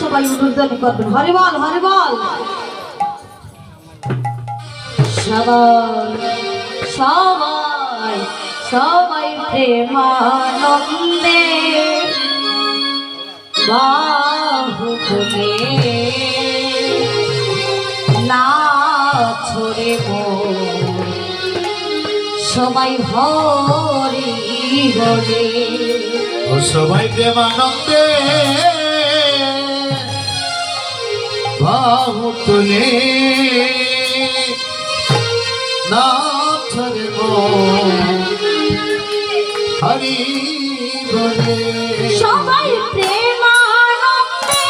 সবাই উদ্বোধন করবেন হরে বল হরে বল। সবাই প্রেমানন্দে বাহু না ছড়ে সবাই হরি ও সবাই প্রেমানন্দে বাহু তুলে নাথ রে হরি বলে সবাই প্রেমানন্দে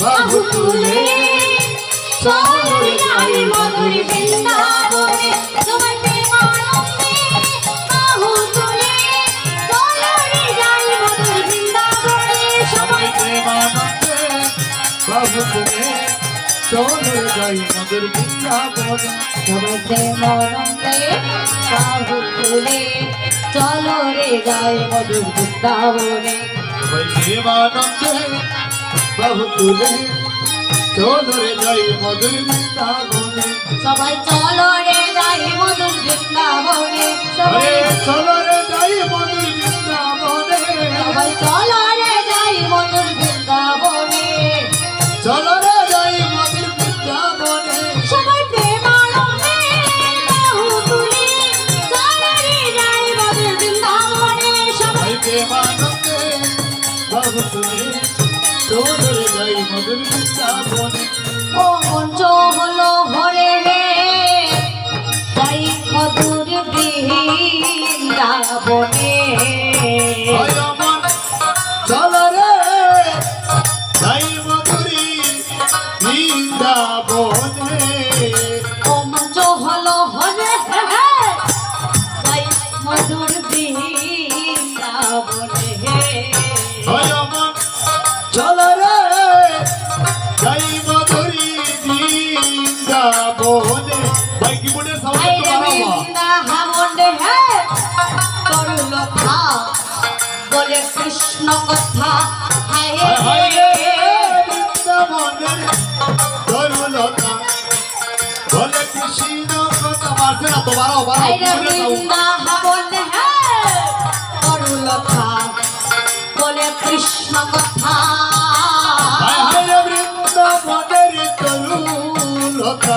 বাহু তুলে চলে যায় মধুর তুলে চলে যাই মধুর বৃন্দাবনে। সবাই প্রেমানন্দে বাহু তুলে চলো রে যায় মধুর বৃন্দাবনে। সবাই বাহু তুলে চলো রে যাই মধুর বৃন্দাবনে। সবাই চলো রে যাই মধুর বৃন্দাবনে। সবাই যাই মধুর বৃন্দাবনে। ও মঞ্চ হলো হরে রে। তাই মধুর বৃন্দাবনে। চলো রে। যাই মধুরী বৃন্দাবনে। ও মঞ্চ হলো হরে মধুর বৃন্দাবনে। বলে কৃষ্ণ কথা হায় হায় হায় বলে কৃষ্ণ কথা বাড়ছে না তো হে করুলতা বলে কৃষ্ণ কথা হায় হায় বৃন্দাবনের তরুলতা